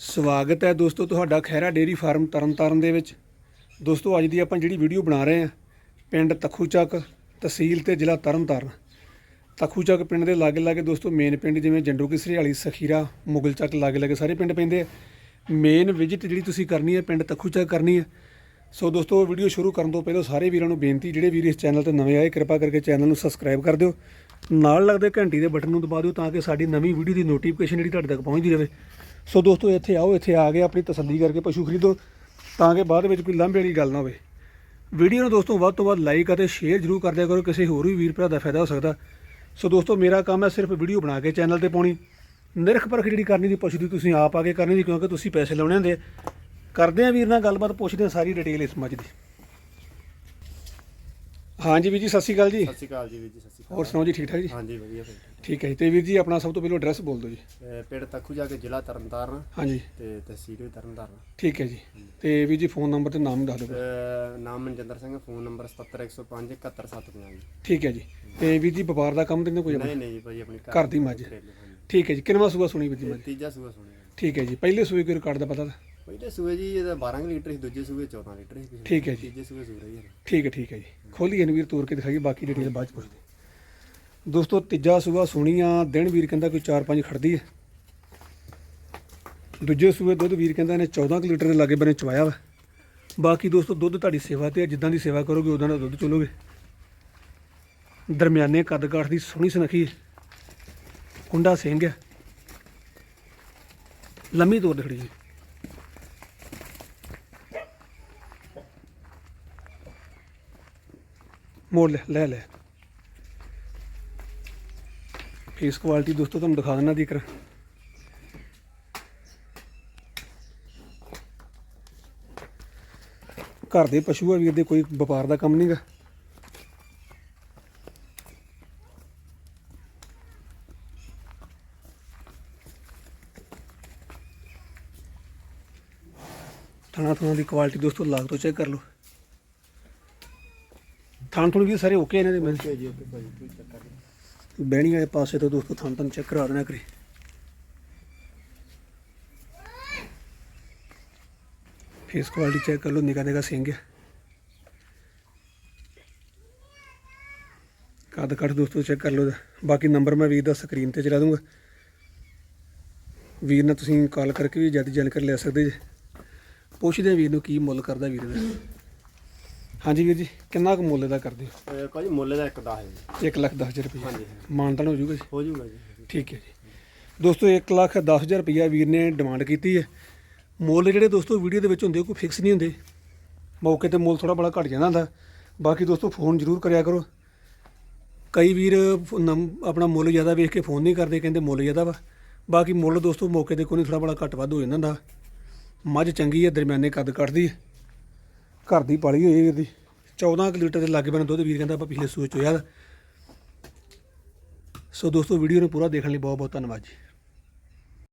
ਸਵਾਗਤ ਹੈ ਦੋਸਤੋ ਤੁਹਾਡਾ ਖੈਰਾ ਡੇਰੀ ਫਾਰਮ ਤਰਨਤਾਰਨ ਦੇ ਵਿੱਚ। ਦੋਸਤੋ ਅੱਜ ਦੀ ਆਪਾਂ ਜਿਹੜੀ ਵੀਡੀਓ ਬਣਾ ਰਹੇ ਹਾਂ, ਪਿੰਡ ਤਖੂਚੱਕ ਤਹਿਸੀਲ ਤੇ ਜ਼ਿਲ੍ਹਾ ਤਰਨਤਾਰਨ। ਤਖੂਚੱਕ ਪਿੰਡ ਦੇ ਲਾਗੇ ਲਾਗੇ ਦੋਸਤੋ ਮੇਨ ਪਿੰਡ ਜਿਵੇਂ ਜੰਡੂ ਕੀ ਸਰੀਹਾਲੀ, ਸਖੀਰਾ ਮੁਗਲਚੱਕ ਲਾਗੇ ਲਾਗੇ ਸਾਰੇ ਪਿੰਡ ਪੈਂਦੇ ਆ। ਮੇਨ ਵਿਜ਼ਿਟ ਜਿਹੜੀ ਤੁਸੀਂ ਕਰਨੀ ਹੈ, ਪਿੰਡ ਤਖੂਚੱਕ ਕਰਨੀ ਹੈ। ਸੋ ਦੋਸਤੋ ਵੀਡੀਓ ਸ਼ੁਰੂ ਕਰਨ ਤੋਂ ਪਹਿਲਾਂ ਸਾਰੇ ਵੀਰਾਂ ਨੂੰ ਬੇਨਤੀ, ਜਿਹੜੇ ਵੀਰ ਇਸ ਚੈਨਲ ਤੇ ਨਵੇਂ ਆਏ, ਕਿਰਪਾ ਕਰਕੇ ਚੈਨਲ ਨੂੰ ਸਬਸਕ੍ਰਾਈਬ ਕਰ ਦਿਓ। ਨਾਲ ਲੱਗਦੇ ਘੰਟੀ ਦੇ ਬਟਨ ਨੂੰ ਦਬਾ ਦਿਓ ਤਾਂ ਕਿ ਸਾਡੀ ਨਵੀਂ ਵੀਡੀਓ ਦੀ ਨੋਟੀਫਿਕੇਸ਼ਨ ਜਿਹੜੀ ਤੁਹਾਡੇ ਤੱਕ ਪਹੁੰਚਦੀ ਰਹੇ। ਸੋ ਦੋਸਤੋ, ਇੱਥੇ ਆਓ, ਇੱਥੇ ਆ ਕੇ ਆਪਣੀ ਤਸੱਲੀ ਕਰਕੇ ਪਸ਼ੂ ਖਰੀਦੋ, ਤਾਂ ਕਿ ਬਾਅਦ ਵਿੱਚ ਕੋਈ ਲਾਂਭੇ ਵਾਲੀ ਗੱਲ ਨਾ ਹੋਵੇ। ਵੀਡੀਓ ਨੂੰ ਦੋਸਤੋ, ਵੱਧ ਤੋਂ ਵੱਧ ਲਾਈਕ ਅਤੇ ਸ਼ੇਅਰ ਜ਼ਰੂਰ ਕਰ ਦਿਆ ਕਰੋ, ਕਿਸੇ ਹੋਰ ਵੀ ਵੀਰ ਭਰਾ ਦਾ ਫਾਇਦਾ ਹੋ ਸਕਦਾ। ਸੋ ਦੋਸਤੋ, ਮੇਰਾ ਕੰਮ ਹੈ ਸਿਰਫ ਵੀਡੀਓ ਬਣਾ ਕੇ ਚੈਨਲ ਤੇ ਪਾਉਣੀ। ਨਿਰਖ ਪਰਖ ਜਿਹੜੀ ਕਰਨੀ ਦੀ ਪਸ਼ੂ ਦੀ ਤੁਸੀਂ ਆਪ ਆ ਕੇ ਕਰਨੀ ਦੀ, ਕਿਉਂਕਿ ਤੁਸੀਂ ਪੈਸੇ ਲਾਉਣੇ ਹੁੰਦੇ ਕਰਦੇ ਆ ਵੀਰ ਨਾਲ ਗੱਲਬਾਤ, ਪੁੱਛਦੇ ਆ ਸਾਰੀ ਡਿਟੇਲ ਇਸ ਮੱਝ ਦੀ। ਹਾਂਜੀ ਵੀਰ ਜੀ ਸਤਿ ਸ਼੍ਰੀ ਅਕਾਲ ਜੀ। ਸਤਿ ਸ਼੍ਰੀ ਅਕਾਲ ਜੀ ਵੀਰ ਜੀ ਸਤਿ ਸ਼੍ਰੀ ਅਕਾਲ। ਹੋਰ ਸੁਣਾਓ ਜੀ ਠੀਕ ਠਾਕ ਜੀ? ਹਾਂਜੀ ਵਧੀਆ ਭਾਈ ਠੀਕ। ਹੈ ਜੀ ਤੇ ਵੀਰ ਜੀ ਆਪਣਾ ਸਭ ਤੋਂ ਪਹਿਲਾਂ ਐਡਰੈਸ ਬੋਲ ਦਿਓ ਜੀ। ਅਹ ਪਿੰਡ ਤੱਕੂ ਜਾ ਕੇ ਜ਼ਿਲ੍ਹਾ ਤਰਨਤਾਰਨ ਹਾਂਜੀ। ਤੇ ਤਹਿਸੀਲ ਵੀ ਤਰਨਤਾਰਨ। ਠੀਕ ਹੈ ਜੀ ਤੇ ਵੀਰ ਜੀ ਫੋਨ ਨੰਬਰ ਤੇ ਨਾਮ ਦੱਸ ਦਿਓ ਅਹ ਨਾਮ ਮਨਜਿੰਦਰ ਸਿੰਘ ਫੋਨ ਨੰਬਰ 77105 71750 ਜੀ। ਠੀਕ ਹੈ ਜੀ ਤੇ ਵੀਰ ਜੀ ਵਪਾਰ ਦਾ ਕੰਮ ਨਹੀਂ ਕੋਈ ਆਪਣਾ? ਨਹੀਂ ਨਹੀਂ ਜੀ ਭਾਈ ਆਪਣੀ ਘਰ ਦੀ ਮੱਝ। ਘਰੇਲੂ, ਹਾਂਜੀ। ਠੀਕ ਹੈ ਜੀ ਕਿੰਨਵਾਂ ਸੂਆ ਸੁਣੀ ਵੀਰ ਜੀ ਤੇ ਮੱਝ ਤੀਜਾ ਸੂਆ ਸੁਣਿਆ। ਠੀਕ ਹੈ ਜੀ ਪਹਿਲੇ ਸੂਏ ਕੋਈ ਰਿਕਾਰਡ ਦਾ ਪਤਾ ਤਾਂ? ਪਹਿਲੇ ਸੂਏ ਜੀ ਇਹਦਾ 12 ਕੁ ਲੀਟਰ ਸੀ ਦੂਜੇ ਸੂਏ 14 ਲੀਟਰ ਸੀ। ਠੀਕ ਹੈ ਜੀ। ਤੀਜੇ ਸੂਏ ਸੂ ਰਹੀ ਹੈ। ਠੀਕ ਹੈ ਠੀਕ ਹੈ ਜੀ। ਖੋਲੀਏ ਨੂੰ ਵੀਰ ਤੋੜ ਕੇ ਦਿਖਾਈਏ ਬਾਕੀ ਡਿਟੇਲ ਬਾਅਦ ਚ ਪੁੱਛਦੇ ਦੋਸਤੋ ਤੀਜਾ ਸੂਆ ਸੁਣੀ ਆ ਦਿਨ ਵੀਰ ਕਹਿੰਦਾ ਕੋਈ 4-5 ਖੜਦੀ ਹੈ। ਦੂਜੇ ਸੂਏ ਦੁੱਧ ਵੀਰ ਕਹਿੰਦਾ ਇਹਨੇ 14 ਕੁ ਲੀਟਰ ਦੇ ਲਾਗੇ ਬਨੇ ਚਵਾਇਆ ਵਾ। ਬਾਕੀ ਦੋਸਤੋ ਦੁੱਧ ਤੁਹਾਡੀ ਸੇਵਾ ਤੇ ਆ ਜਿੱਦਾਂ ਦੀ ਸੇਵਾ ਕਰੋਗੇ ਉਦਾਂ ਦਾ ਦੁੱਧ ਚੋਲੋਗੇ ਦਰਮਿਆਨੇ ਕੱਦ ਕਾਠ ਦੀ ਸੋਹਣੀ ਸੁਨੱਖੀ ਹੈ। ਕੁੰਡਾ ਸਿੰਘ ਹੈ। ਲੰਮੀ ਤੋੜ ਦਿਖੜੀ ਜੀ ਮੋੜ ਲੈ ਲੈ ਲੈ। ਫੇਸ ਕੁਆਲਿਟੀ ਦੋਸਤੋ, ਤੁਹਾਨੂੰ ਦਿਖਾ ਦਿੰਦਾ ਦੀ ਕਰ ਘਰ ਦੇ ਪਸ਼ੂ ਆ ਵੀਰ ਦੇ ਕੋਈ ਵਪਾਰ ਦਾ ਕੰਮ ਨਹੀਂਗਾ ਥਣਾ ਥਣਾ ਦੀ ਕੁਆਲਿਟੀ ਦੋਸਤੋ, ਲਾਗ ਤੋਂ ਚੈੱਕ ਕਰ ਲਓ। ਥਣ ਥਣ ਵੀ ਸਾਰੇ ਓਕੇ ਇਹਨਾਂ ਦੇ ਮਿਲ ਜੀ ਓਕੇ ਭਾਈ ਕੋਈ ਚੱਕਰ ਨਹੀਂ। ਬਹਿਣੀ ਵਾਲੇ ਪਾਸੇ ਤੋਂ ਦੋਸਤੋ ਥਣ ਥਣ ਚੈੱਕ ਕਰਾ ਦੇਣਾ ਕਰੀ। ਫੇਸ ਕੁਆਲਿਟੀ ਚੈੱਕ ਕਰ ਲਓ ਨਿਕਾ ਨਿਕਾ ਸਿੰਘ ਹੈ ਕੱਦ ਕੱਟ ਦੋਸਤੋ ਚੈੱਕ ਕਰ ਲਓ। ਬਾਕੀ ਨੰਬਰ ਮੈਂ ਵੀਰ ਦਾ ਸਕਰੀਨ ਤੇ ਚਲਾ ਦੂੰਗਾ। ਵੀਰ ਨਾਲ ਤੁਸੀਂ ਕਾਲ ਕਰਕੇ ਵੀ ਜ਼ਿਆਦਾ ਜਾਣਕਾਰੀ ਲੈ ਸਕਦੇ ਜੇ। ਪੁੱਛਦੇ ਵੀਰ ਨੂੰ ਕੀ ਮੁੱਲ ਕਰਦਾ ਵੀਰ ਦਾ। ਹਾਂਜੀ ਵੀਰ ਜੀ ਕਿੰਨਾ ਕੁ ਮੁੱਲ ਦਾ ਕਰਦੇ ਹੋ? ਅਹ ਭਾਜੀ ਮੁੱਲ ਦਾ ਇੱਕ 10 ਹੈ ਜੀ। 1 ਲੱਖ 10000 ਰੁਪਏ ਹਾਂਜੀ ਮਾਨਤਾਨ ਹੋ ਜਾਊਗਾ ਜੀ? ਹੋ ਜਾਊਗਾ ਜੀ ਠੀਕ ਹੈ ਜੀ। ਦੋਸਤੋ 1 ਲੱਖ 10000 ਰੁਪਇਆ ਵੀਰ ਨੇ ਡਿਮਾਂਡ ਕੀਤੀ ਹੈ। ਮੁੱਲ ਜਿਹੜੇ ਦੋਸਤੋ ਵੀਡੀਓ ਦੇ ਵਿੱਚ ਹੁੰਦੇ ਉਹ ਕੋਈ ਫਿਕਸ ਨਹੀਂ ਹੁੰਦੇ। ਮੌਕੇ ਤੇ ਮੁੱਲ ਥੋੜਾ ਬੜਾ ਘਟ ਜਾਂਦਾ ਹੁੰਦਾ। ਬਾਕੀ ਦੋਸਤੋ ਫੋਨ ਜ਼ਰੂਰ ਕਰਿਆ ਕਰੋ। ਕਈ ਵੀਰ ਫ- ਆਪਣਾ ਮੁੱਲ ਜ਼ਿਆਦਾ ਵੇਖ ਕੇ ਫੋਨ ਨਹੀਂ ਕਰਦੇ ਕਹਿੰਦੇ ਮੁੱਲ ਜ਼ਿਆਦਾ ਵਾ। ਬਾਕੀ ਮੁੱਲ ਦੋਸਤੋ ਮੌਕੇ ਤੇ ਕੋਈ ਨਹੀਂ ਥੋੜਾ ਬੜਾ ਘੱਟ ਵੱਧ ਹੋ ਜਾਂਦਾ ਹੁੰਦਾ। ਮੱਝ ਚੰਗੀ ਹੈ ਦਰਮਿਆਨੇ ਕੱਦ ਕੱਟਦੀ ਹੈ। ਘਰ ਦੀ ਪਾਲੀ ਹੋਈ ਹੈ ਵੀਰ ਦੀ। 14 ਲੀਟਰ ਦੇ ਲਾਗੇ ਬੰਨ ਦੁੱਧ, ਵੀਰ ਕਹਿੰਦਾ ਆਪਾਂ ਪਿਛਲੇ ਸੂਏ ਚੋਂ, ਯਾਰ। ਸੋ ਦੋਸਤੋ ਵੀਡੀਓ ਨੂੰ ਪੂਰਾ ਦੇਖਣ ਲਈ ਬਹੁਤ ਬਹੁਤ ਧੰਨਵਾਦ ਜੀ।